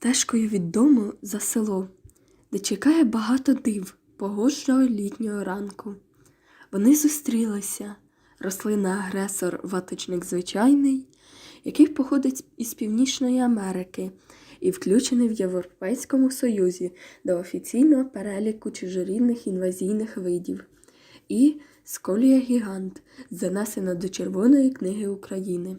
Стежкою від дому за село, де чекає багато див погожого літнього ранку. Вони зустрілися, рослина агресор ваточник звичайний, який походить із Північної Америки і включений в Європейському Союзі до офіційного переліку чужорідних інвазійних видів, і сколія гігант, занесена до Червоної книги України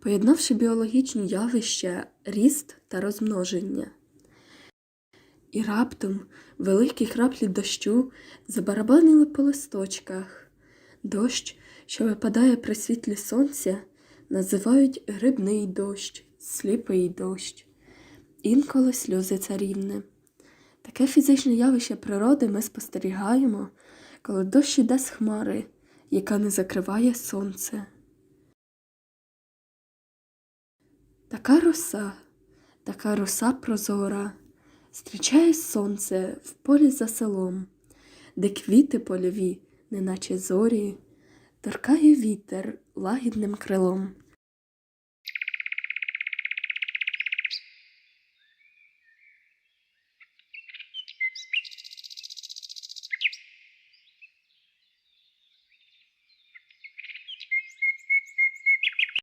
поєднавши біологічні явища, ріст та розмноження. І раптом великі краплі дощу забарабанили по листочках. Дощ, що випадає при світлі сонця, називають грибний дощ, сліпий дощ, інколи сльози царівни. Таке фізичне явище природи ми спостерігаємо, коли дощ іде з хмари, яка не закриває сонце. Така роса, така роса прозора, зустрічає сонце в полі за селом, де квіти польові, неначе зорі, торкає вітер лагідним крилом.